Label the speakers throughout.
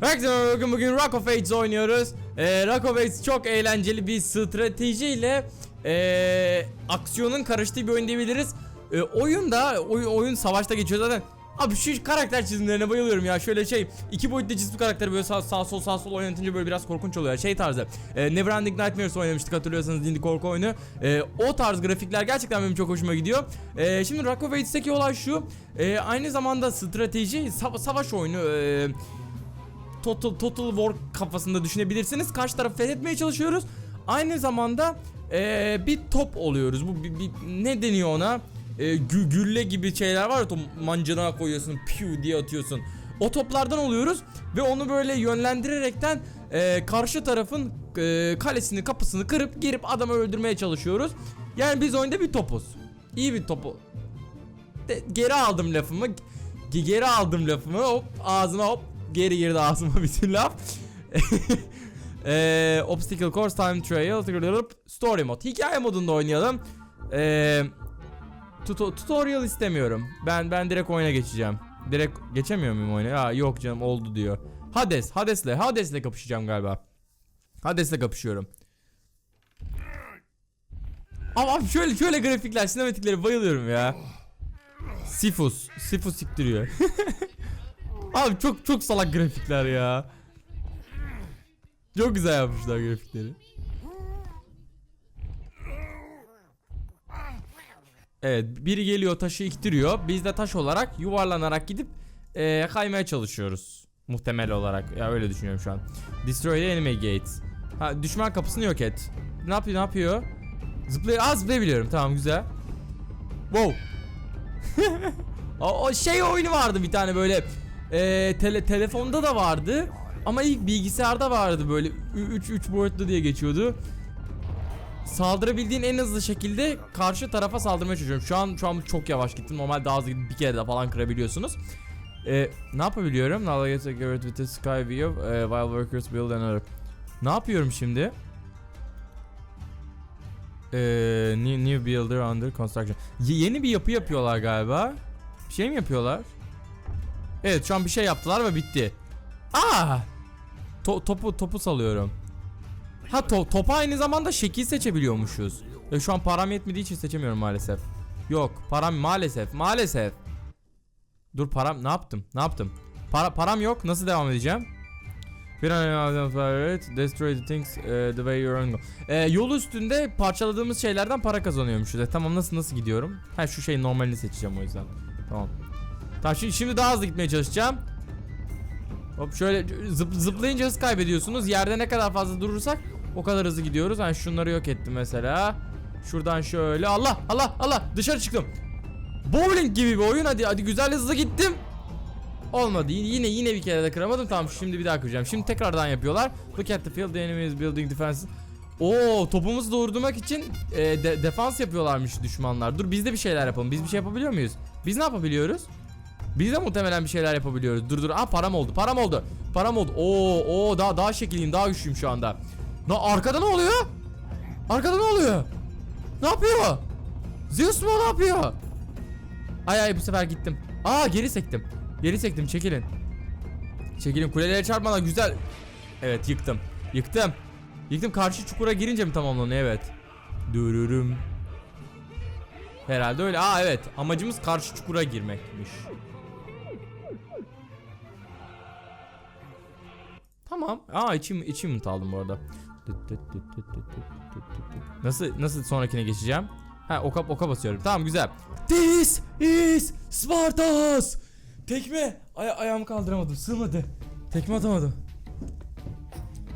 Speaker 1: Herkese bakın bugün Rock of Ages oynuyoruz. Ee, Rock of Ages çok eğlenceli bir stratejiyle ee, aksiyonun karıştığı bir oyun diyebiliriz. Ee, oyunda oyun, oyun savaşta geçiyor zaten. Abi şu karakter çizimlerine bayılıyorum ya. Şöyle şey iki boyutlu çizim karakteri böyle sağ, sağ sol sağ sol oynatınca böyle biraz korkunç oluyor. Şey tarzı. E, Neverending Nightmares oynamıştık hatırlıyorsanız indie korku oyunu. E, o tarz grafikler gerçekten benim çok hoşuma gidiyor. E, şimdi Rock of Ages'teki olay şu. E, aynı zamanda strateji sa- savaş oyunu. E, Total, Total War kafasında düşünebilirsiniz. Karşı tarafı fethetmeye çalışıyoruz. Aynı zamanda eee, bir top oluyoruz. Bu bir, bir- ne deniyor ona? Eee, gü- gülle gibi şeyler var ya top koyuyorsun, piu diye atıyorsun. O toplardan oluyoruz ve onu böyle yönlendirerekten eee, karşı tarafın eee, kalesini, kapısını kırıp girip adamı öldürmeye çalışıyoruz. Yani biz oyunda bir topuz. İyi bir topu. De- geri aldım lafımı. Ge- geri aldım lafımı. Hop ağzıma hop geri girdi ağzıma bütün laf. Eee obstacle course time trial story mode hikaye modunda oynayalım. Eee tuto- tutorial istemiyorum. Ben ben direkt oyuna geçeceğim. Direkt geçemiyor muyum oyuna? Ya yok canım oldu diyor. Hades, Hades'le Hades'le kapışacağım galiba. Hades'le kapışıyorum. Ama şöyle şöyle grafikler, sinematikleri bayılıyorum ya. Sifus, Sifus siktiriyor. Abi çok çok salak grafikler ya. Çok güzel yapmışlar grafikleri. Evet biri geliyor taşı iktiriyor. Biz de taş olarak yuvarlanarak gidip eee, kaymaya çalışıyoruz. Muhtemel olarak. Ya öyle düşünüyorum şu an. Destroy the enemy gates. Ha düşman kapısını yok et. Ne yapıyor ne yapıyor? Zıplay Aa zıplayabiliyorum. Tamam güzel. Wow. o, o şey oyunu vardı bir tane böyle eee, tele, telefonda da vardı ama ilk bilgisayarda vardı böyle 3 3 boyutlu diye geçiyordu. Saldırabildiğin en hızlı şekilde karşı tarafa saldırmaya çalışıyorum. Şu an şu an çok yavaş gittim. Normal daha hızlı bir kere de falan kırabiliyorsunuz. Ee, ne yapabiliyorum? Navigate accurate with the sky view eh, while workers build another. Ne yapıyorum şimdi? Ee, new, new builder under construction. Y- yeni bir yapı yapıyorlar galiba. Bir şey mi yapıyorlar? Evet şu an bir şey yaptılar ve bitti. Aa! To- topu topu salıyorum. Ha to- topa aynı zamanda şekil seçebiliyormuşuz. Ya şu an param yetmediği için seçemiyorum maalesef. Yok param maalesef maalesef. Dur param ne yaptım ne yaptım? Para param yok nasıl devam edeceğim? Bir an destroy the things eh, the way you're on. Eh, yol üstünde parçaladığımız şeylerden para kazanıyormuşuz. E, tamam nasıl nasıl gidiyorum? Ha şu şey normalini seçeceğim o yüzden. Tamam. Tamam şimdi, şimdi daha hızlı gitmeye çalışacağım. Hop şöyle zıp, zıplayınca hız kaybediyorsunuz. Yerde ne kadar fazla durursak o kadar hızlı gidiyoruz. Hani şunları yok ettim mesela. Şuradan şöyle Allah Allah Allah dışarı çıktım. Bowling gibi bir oyun hadi hadi güzel hızlı gittim. Olmadı yine yine bir kere de kıramadım tamam şimdi bir daha kıracağım Şimdi tekrardan yapıyorlar Look at the field the enemy is building defenses Oo topumuzu doğurdurmak için e, de- defans yapıyorlarmış düşmanlar Dur biz de bir şeyler yapalım biz bir şey yapabiliyor muyuz? Biz ne yapabiliyoruz? Biz de muhtemelen bir şeyler yapabiliyoruz. Dur dur. Aa param oldu. Param oldu. Param oldu. Oo oo daha daha şekilliyim. Daha güçlüyüm şu anda. Na arkada ne oluyor? Arkada ne oluyor? Ne yapıyor? Zeus mu ne yapıyor? Ay ay bu sefer gittim. Aa geri sektim. Geri sektim. Çekilin. Çekilin. Kulelere çarpmadan güzel. Evet yıktım. Yıktım. Yıktım. Karşı çukura girince mi tamamlanıyor? Evet. Dururum. Herhalde öyle. Aa evet. Amacımız karşı çukura girmekmiş. Tamam. Aa içim içim mi aldım bu arada. Nasıl nasıl sonrakine geçeceğim? Ha oka oka basıyorum. Tamam güzel. This is Spartus. Tekme. Ay ayağımı kaldıramadım. Sığmadı. Tekme atamadım.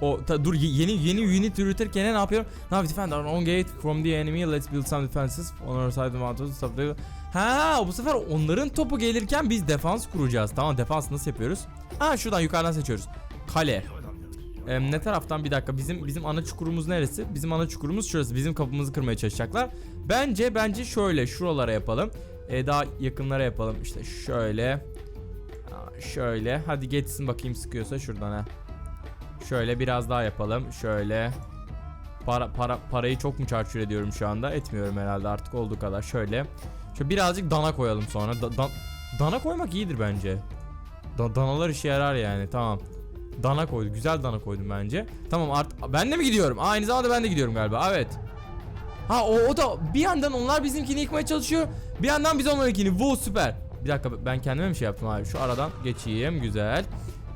Speaker 1: O ta, dur ye- yeni yeni unit üretirken ne yapıyorum? Now defend our own gate from the enemy. Let's build some defenses on our side of the the- Ha bu sefer onların topu gelirken biz defans kuracağız. Tamam defans nasıl yapıyoruz? Ha şuradan yukarıdan seçiyoruz. Kale. Em, ne taraftan bir dakika bizim bizim ana çukurumuz neresi? Bizim ana çukurumuz şurası. Bizim kapımızı kırmaya çalışacaklar. Bence bence şöyle şuralara yapalım. E, daha yakınlara yapalım. İşte şöyle. Şöyle. Hadi geçsin bakayım sıkıyorsa şuradan ha. Şöyle biraz daha yapalım. Şöyle. Para para parayı çok mu çarçur ediyorum şu anda? Etmiyorum herhalde artık olduğu kadar. Şöyle. Şöyle birazcık dana koyalım sonra. Da- dan- dana koymak iyidir bence. Da- danalar işe yarar yani. Tamam. Dana koydu. Güzel dana koydum bence. Tamam artık ben de mi gidiyorum? Aynı zamanda ben de gidiyorum galiba. Evet. Ha o, o da bir yandan onlar bizimkini yıkmaya çalışıyor. Bir yandan biz onlarınkini. Wow süper. Bir dakika ben kendime bir şey yaptım abi. Şu aradan geçeyim. Güzel.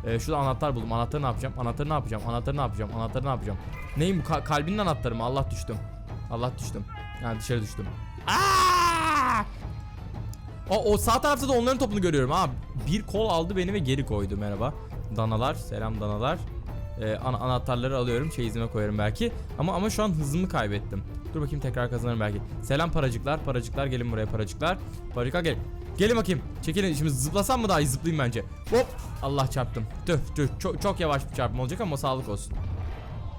Speaker 1: Ee, şurada anahtar buldum. Anahtarı ne yapacağım? Anahtarı ne yapacağım? Anahtarı ne yapacağım? Anahtarı ne yapacağım? Neyim bu? Ka- kalbinin anahtarı mı? Allah düştüm. Allah düştüm. Yani dışarı düştüm. Aa! O, o sağ tarafta da onların topunu görüyorum. Ha bir kol aldı beni ve geri koydu. Merhaba. Danalar. Selam danalar. Ee, ana- anahtarları alıyorum. Çeyizime koyarım belki. Ama ama şu an hızımı kaybettim. Dur bakayım tekrar kazanırım belki. Selam paracıklar. Paracıklar gelin buraya paracıklar. Paracıklar gelin. Gelin bakayım. Çekilin. Şimdi zıplasam mı daha iyi zıplayayım bence. Hop. Allah çarptım. Tüh tüh. Çok, çok yavaş bir çarpma olacak ama sağlık olsun.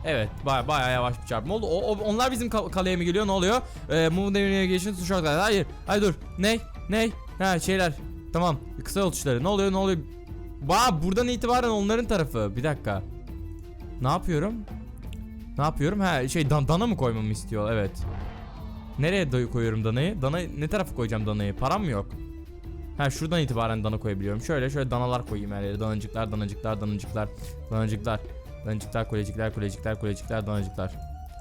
Speaker 1: Evet baya baya yavaş bir çarpma oldu. O, o- onlar bizim ka- kaleye mi geliyor ne oluyor? Ee, move navigation to shortcut. Hayır. Hayır dur. Ne? Ne? Ha şeyler. Tamam. Kısa yol tuşları. Ne oluyor ne oluyor? Ba buradan itibaren onların tarafı. Bir dakika. Ne yapıyorum? Ne yapıyorum? Ha şey dan dana mı koymamı istiyor? Evet. Nereye da- koyuyorum danayı? Dana ne tarafa koyacağım danayı? Param mı yok? Ha şuradan itibaren dana koyabiliyorum. Şöyle şöyle danalar koyayım her yere. Danacıklar, danacıklar, danacıklar, danacıklar. Danacıklar, kulecikler, kulecikler, kulecikler, danacıklar.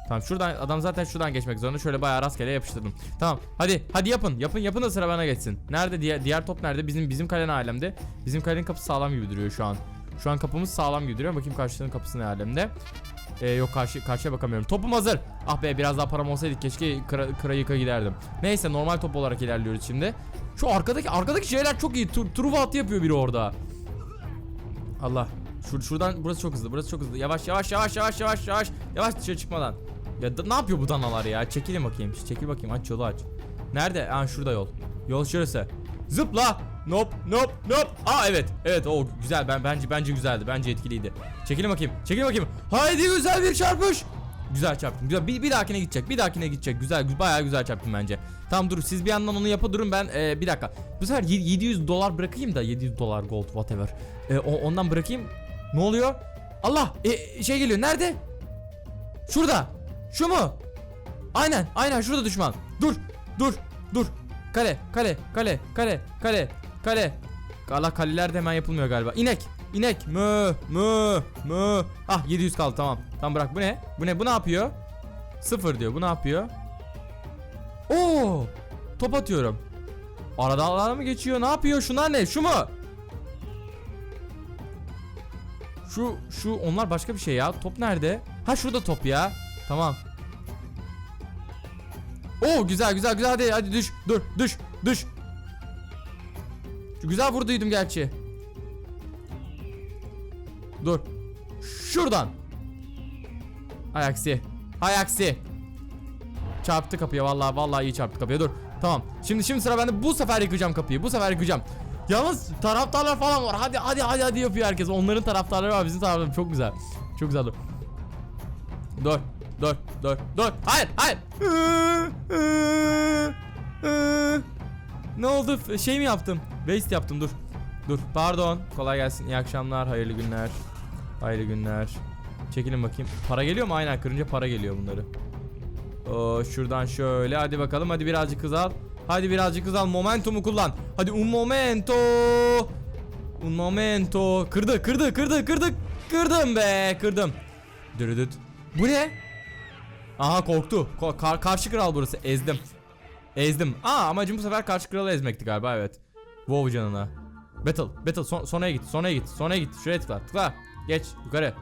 Speaker 1: Tamam şuradan adam zaten şuradan geçmek zorunda. Şöyle bayağı rastgele yapıştırdım. Tamam hadi hadi yapın. Yapın yapın da sıra bana geçsin. Nerede diğer diğer top nerede? Bizim bizim kale ne alemde? Bizim kalenin kapısı sağlam gibi duruyor şu an. Şu an kapımız sağlam gibi duruyor. Bakayım karşının kapısı ne alemde? Ee, yok karşı karşıya bakamıyorum. Topum hazır. Ah be biraz daha param olsaydı keşke kıra, kıra giderdim. Neyse normal top olarak ilerliyoruz şimdi. Şu arkadaki arkadaki şeyler çok iyi. Tur, Truva yapıyor biri orada. Allah. Şur, şuradan burası çok hızlı. Burası çok hızlı. Yavaş yavaş yavaş yavaş yavaş yavaş. Yavaş dışarı çıkmadan. Ya da, ne yapıyor bu danalar ya? Çekilin bakayım. Çekil bakayım. Aç yolu aç. Nerede? Ha şurada yol. Yol şurası. Zıpla. Nop nop nop. Aa evet. Evet o güzel. Ben bence bence güzeldi. Bence etkiliydi. Çekilin bakayım. Çekilin bakayım. Haydi güzel bir çarpış. Güzel çarptım. Güzel. Bir, bir dahakine gidecek. Bir dahakine gidecek. Güzel. Bayağı güzel çarptım bence. Tamam dur. Siz bir yandan onu yapın durun. Ben e, bir dakika. Bu sefer y- 700 dolar bırakayım da 700 dolar gold whatever. E, o, ondan bırakayım. Ne oluyor? Allah. E, şey geliyor. Nerede? Şurada. Şu mu? Aynen. Aynen şurada düşman. Dur. Dur. Dur. Kale. Kale. Kale. Kale. Kale. Kale. Allah kaleler de hemen yapılmıyor galiba. İnek. İnek. Mö. Mö. Mö. Ah 700 kaldı tamam. Tamam bırak bu ne? Bu ne? Bu ne yapıyor? Sıfır diyor. Bu ne yapıyor? Oo! Top atıyorum. Arada alan mı geçiyor? Ne yapıyor? Şunlar ne? Şu mu? Şu şu onlar başka bir şey ya. Top nerede? Ha şurada top ya. Tamam. Oo güzel güzel güzel hadi hadi düş. Dur düş düş. Güzel vurduydum gerçi. Dur. Şuradan. Hay aksi. Çarptı kapıya vallahi vallahi iyi çarptı kapıya. Dur. Tamam. Şimdi şimdi sıra bende. Bu sefer yıkacağım kapıyı. Bu sefer yıkacağım. Yalnız taraftarlar falan var. Hadi hadi hadi hadi yapıyor herkes. Onların taraftarları var. Bizim taraftarlarımız çok güzel. Çok güzel dur. Dur. Dur. Dur. Dur. Hayır. Hayır. Ne oldu? Şey mi yaptım? Waste yaptım dur. Dur. Pardon. Kolay gelsin. İyi akşamlar. Hayırlı günler. Hayırlı günler. Çekilin bakayım. Para geliyor mu? Aynen kırınca para geliyor bunları. Oo, şuradan şöyle. Hadi bakalım. Hadi birazcık hız al. Hadi birazcık hız al. Momentumu kullan. Hadi un momento. Un momento. Kırdı, kırdı, kırdı, kırdı. Kırdım be. Kırdım. Dürüdüt. Bu ne? Aha korktu. Ko- kar- karşı kral burası. Ezdim. Ezdim. Aa amacım bu sefer karşı kralı ezmekti galiba evet. WoW canına. Battle. Battle. Son, sonraya git. Sonraya git. Sonraya git. Şuraya tıkla. Tıkla. Geç. Yukarı.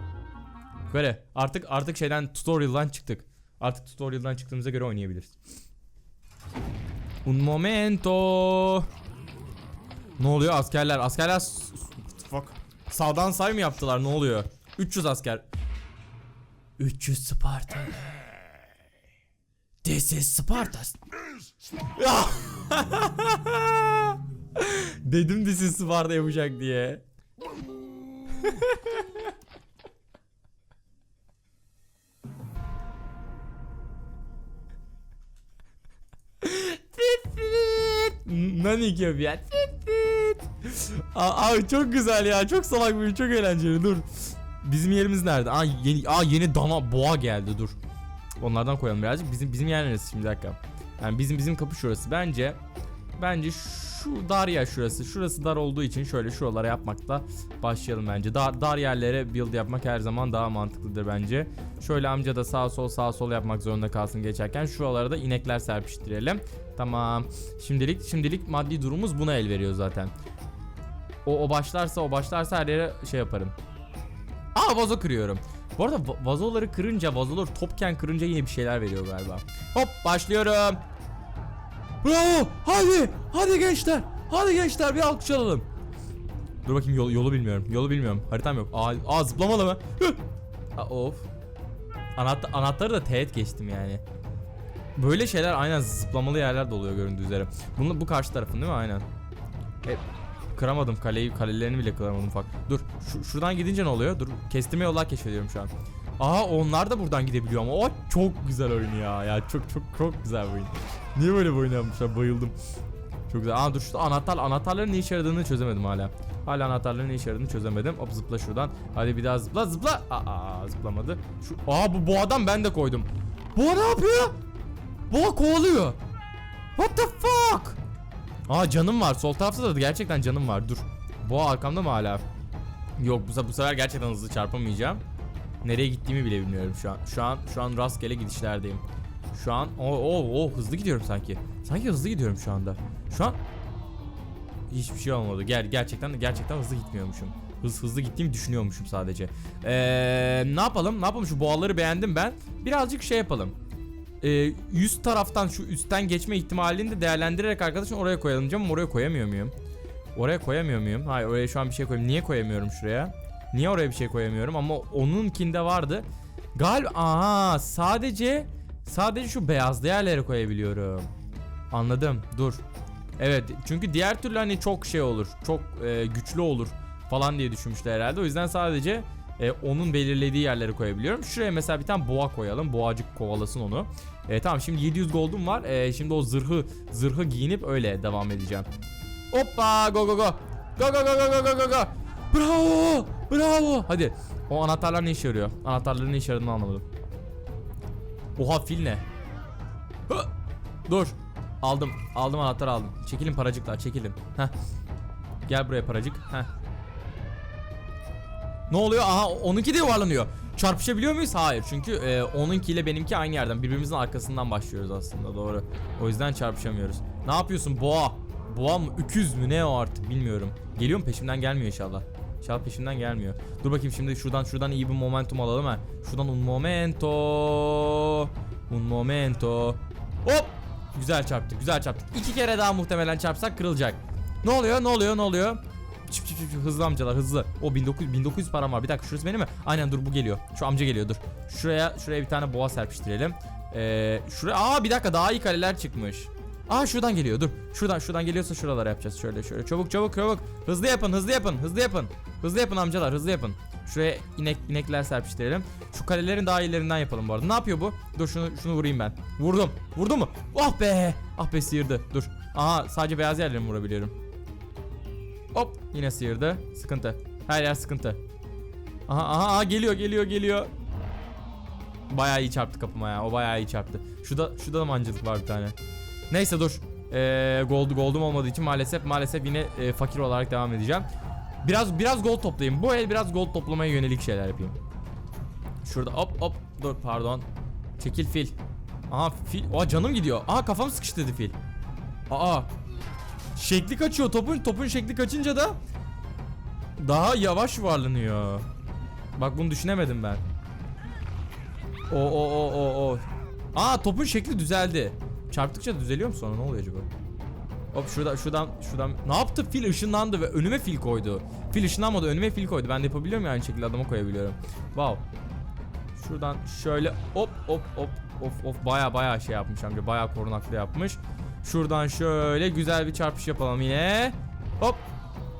Speaker 1: Yukarı. Artık artık şeyden tutorial'dan çıktık. Artık tutorial'dan çıktığımıza göre oynayabiliriz. Un momento. Ne oluyor askerler? Askerler fuck. Sağdan say mı yaptılar? Ne oluyor? 300 asker. 300 Sparta. This is Sparta. Ya. Dedim this is Sparta yapacak diye. Nanik yapıyor. Abi çok güzel ya. Çok salak bir çok eğlenceli. Dur. Bizim yerimiz nerede? Aa yeni aa yeni dana boğa geldi dur. Onlardan koyalım birazcık. Bizim bizim yer neresi şimdi bir dakika. Yani bizim bizim kapı şurası. Bence bence şu dar yer şurası. Şurası dar olduğu için şöyle şuralara yapmakla başlayalım bence. Dar, dar yerlere build yapmak her zaman daha mantıklıdır bence. Şöyle amca da sağ sol sağ sol yapmak zorunda kalsın geçerken. Şuralara da inekler serpiştirelim. Tamam. Şimdilik şimdilik maddi durumumuz buna el veriyor zaten. O, o başlarsa o başlarsa her yere şey yaparım. Aa vazo kırıyorum. Bu arada va- vazoları kırınca vazoları topken kırınca yine bir şeyler veriyor galiba. Hop başlıyorum. Bravo. Hadi. Hadi gençler. Hadi gençler bir alkış alalım. Dur bakayım yol, yolu bilmiyorum. Yolu bilmiyorum. Haritam yok. Aa, aa zıplamalı mı? Hıh. Aa, of. Anahtar, anahtarı da teğet geçtim yani. Böyle şeyler aynen zıplamalı yerler de oluyor göründüğü üzere. Bunu bu karşı tarafın değil mi? Aynen. E, kıramadım kaleyi, kalelerini bile kıramadım ufak. Dur, şu, şuradan gidince ne oluyor? Dur, kestirme yollar keşfediyorum şu an. Aa onlar da buradan gidebiliyor ama o çok güzel oyun ya. Ya çok çok çok güzel oyun. Niye böyle bir oyun yapmışlar? Bayıldım. Çok güzel. Aa dur şu anahtar anahtarların ne işe yaradığını çözemedim hala. Hala anahtarların ne işe yaradığını çözemedim. Hop zıpla şuradan. Hadi bir daha zıpla zıpla. Aa zıplamadı. Şu Aa bu boğadan ben de koydum. Boğa ne yapıyor? Boğa kovalıyor. What the fuck? Aa canım var. Sol tarafta da gerçekten canım var. Dur. Boğa arkamda mı hala? Yok bu, bu sefer gerçekten hızlı çarpamayacağım. Nereye gittiğimi bile bilmiyorum şu an. Şu an şu an rastgele gidişlerdeyim. Şu an o o o hızlı gidiyorum sanki. Sanki hızlı gidiyorum şu anda. Şu an hiçbir şey olmadı. Gel gerçekten gerçekten hızlı gitmiyormuşum. Hız hızlı gittiğimi düşünüyormuşum sadece. Ee, ne yapalım? Ne yapalım? Şu boğaları beğendim ben. Birazcık şey yapalım. Ee, yüz taraftan şu üstten geçme ihtimalini de değerlendirerek arkadaşım oraya koyalım ama oraya koyamıyor muyum? Oraya koyamıyor muyum? Hayır oraya şu an bir şey koyayım. Niye koyamıyorum şuraya? Niye oraya bir şey koyamıyorum ama onunkinde vardı. Galiba aha sadece sadece şu beyazlı yerlere koyabiliyorum. Anladım. Dur. Evet çünkü diğer türlü hani çok şey olur. Çok e, güçlü olur falan diye düşünmüşler herhalde. O yüzden sadece e, onun belirlediği yerlere koyabiliyorum. Şuraya mesela bir tane boğa koyalım. Boğacık kovalasın onu. E, tamam şimdi 700 gold'um var. E, şimdi o zırhı zırhı giyinip öyle devam edeceğim. Hoppa go go go. Go go go go go go go. Bravo! Bravo! Hadi. O anahtarlar ne işe yarıyor? Anahtarların ne işe yaradığını anlamadım. Oha fil ne? Hı! Dur. Aldım. Aldım anahtar aldım. Çekilin paracıklar çekilin. Heh. Gel buraya paracık. Heh. Ne oluyor? Aha onunki de yuvarlanıyor. Çarpışabiliyor muyuz? Hayır. Çünkü e, onunkiyle benimki aynı yerden. Birbirimizin arkasından başlıyoruz aslında doğru. O yüzden çarpışamıyoruz. Ne yapıyorsun boğa? Boğa mı? Öküz mü? Ne o artık bilmiyorum. Geliyor mu? Peşimden gelmiyor inşallah. İnşallah peşimden gelmiyor. Dur bakayım şimdi şuradan şuradan iyi bir momentum alalım ha. Şuradan un momento. Un momento. Hop! Güzel çarptık, güzel çarptık. İki kere daha muhtemelen çarpsak kırılacak. Ne oluyor? Ne oluyor? Ne oluyor? Çıp çıp çıp hızlı amcalar hızlı. O 1900 1900 param var. Bir dakika şurası benim mi? Aynen dur bu geliyor. Şu amca geliyor dur. Şuraya şuraya bir tane boğa serpiştirelim. Ee, şuraya aa bir dakika daha iyi kaleler çıkmış. Aa şuradan geliyor dur. Şuradan şuradan geliyorsa şuralara yapacağız şöyle şöyle. Çabuk çabuk çabuk. Hızlı yapın hızlı yapın hızlı yapın. Hızlı yapın amcalar hızlı yapın. Şuraya inek inekler serpiştirelim. Şu kalelerin daha iyilerinden yapalım bu arada. Ne yapıyor bu? Dur şunu şunu vurayım ben. Vurdum. Vurdu mu? Ah be. Ah be sıyırdı. Dur. Aha sadece beyaz yerlerini vurabiliyorum. Hop yine sıyırdı. Sıkıntı. Her yer sıkıntı. Aha aha, aha geliyor geliyor geliyor. Bayağı iyi çarptı kapıma ya. O bayağı iyi çarptı. Şurada şurada da mancılık var bir tane. Neyse dur. Ee, gold gold'um olmadığı için maalesef maalesef yine e, fakir olarak devam edeceğim. Biraz biraz gold toplayayım. Bu el biraz gold toplamaya yönelik şeyler yapayım. Şurada hop hop dur pardon. Çekil fil. Aha fil. Aa canım gidiyor. Aha kafam sıkıştı dedi fil. Aa. Şekli kaçıyor topun. Topun şekli kaçınca da daha yavaş yuvarlanıyor. Bak bunu düşünemedim ben. O o o o o. Aa topun şekli düzeldi. Çarptıkça düzeliyor mu sonra ne oluyor acaba? Hop şurada şuradan şuradan ne yaptı fil ışınlandı ve önüme fil koydu. Fil ışınlanmadı önüme fil koydu. Ben de yapabiliyor muyum aynı şekilde adama koyabiliyorum. Wow. Şuradan şöyle hop hop hop of of baya baya şey yapmış amca baya korunaklı yapmış. Şuradan şöyle güzel bir çarpış yapalım yine. Hop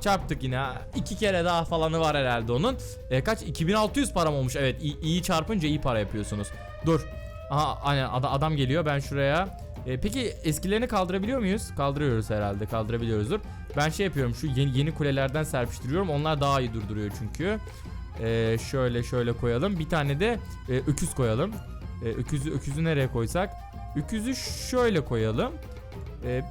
Speaker 1: çarptık yine. İki kere daha falanı var herhalde onun. E, kaç? 2600 param olmuş. Evet iyi, iyi çarpınca iyi para yapıyorsunuz. Dur. Aha aynen ada- adam geliyor. Ben şuraya e, peki eskilerini kaldırabiliyor muyuz? Kaldırıyoruz herhalde. Kaldırabiliyoruzdur. Ben şey yapıyorum. Şu yeni yeni kulelerden serpiştiriyorum. Onlar daha iyi durduruyor çünkü. E, şöyle şöyle koyalım. Bir tane de e, öküz koyalım. E, öküzü öküzü nereye koysak? Öküzü şöyle koyalım. E,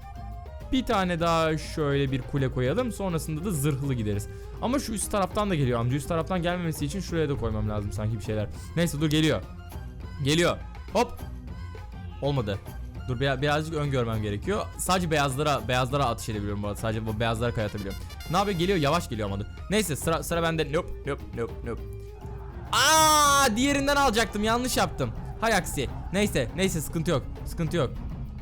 Speaker 1: Bir tane daha şöyle bir kule koyalım. Sonrasında da zırhlı gideriz. Ama şu üst taraftan da geliyor amca. Üst taraftan gelmemesi için şuraya da koymam lazım sanki bir şeyler. Neyse dur geliyor. Geliyor. Hop. Olmadı. Dur bir, birazcık ön görmem gerekiyor. Sadece beyazlara beyazlara atış edebiliyorum bu arada. Sadece bu beyazlara kayatabiliyorum. Ne yapıyor? Geliyor yavaş geliyor ama. Neyse sıra sıra bende. Nope nope nope nope. Aa diğerinden alacaktım. Yanlış yaptım. Hay aksi. Neyse neyse sıkıntı yok. Sıkıntı yok.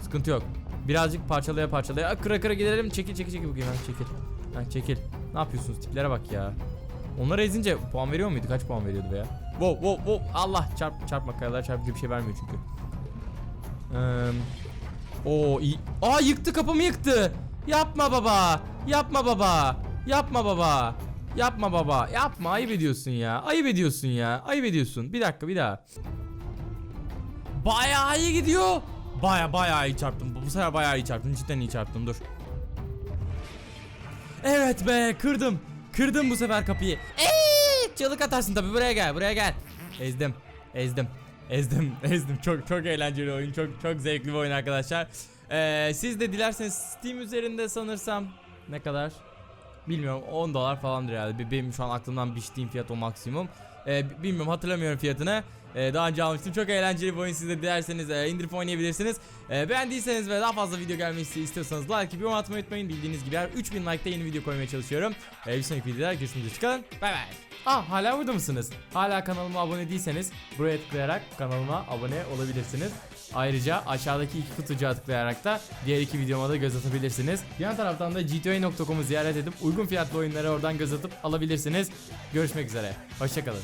Speaker 1: Sıkıntı yok. Birazcık parçalaya parçalaya. Aa, Kıra kıra gidelim. Çekil çekil çekil bakayım. Ha, çekil. Ha, çekil. Ne yapıyorsunuz? Tiplere bak ya. Onları ezince puan veriyor muydu? Kaç puan veriyordu be ya? Wow wow wow. Allah çarp çarpma kayalar çarpınca bir şey vermiyor çünkü. Eee Oo iyi. Aa yıktı kapımı yıktı. Yapma baba. Yapma baba. Yapma baba. Yapma baba. Yapma ayıp ediyorsun ya. Ayıp ediyorsun ya. Ayıp ediyorsun. Bir dakika bir daha. Bayağı iyi gidiyor. Baya bayağı iyi çarptım. Bu sefer bayağı iyi çarptım. Cidden iyi çarptım. Dur. Evet be kırdım. Kırdım bu sefer kapıyı. Eee, çığlık atarsın tabi buraya gel buraya gel. Ezdim. Ezdim. Ezdim. Ezdim. Çok çok eğlenceli oyun. Çok çok zevkli bir oyun arkadaşlar. Ee, siz de dilerseniz Steam üzerinde sanırsam ne kadar? Bilmiyorum 10 dolar falandır herhalde. Be- Benim şu an aklımdan biçtiğim fiyat o maksimum. Ee, bilmiyorum hatırlamıyorum fiyatını. Ee, daha önce almıştım. Çok eğlenceli bir oyun. Siz de dilerseniz e, indirip oynayabilirsiniz. Ee, beğendiyseniz ve daha fazla video gelmesi istiyorsanız like gibi yorum atmayı unutmayın. Bildiğiniz gibi her 3000 like'da yeni video koymaya çalışıyorum. Ee, bir sonraki videoda görüşmek üzere. Çıkalım. Bay bay. Ah hala burada mısınız? Hala kanalıma abone değilseniz buraya tıklayarak kanalıma abone olabilirsiniz. Ayrıca aşağıdaki iki kutucuğa tıklayarak da diğer iki videoma da göz atabilirsiniz. Diğer taraftan da gtoy.com'u ziyaret edip uygun fiyatlı oyunları oradan göz atıp alabilirsiniz. Görüşmek üzere. Hoşçakalın.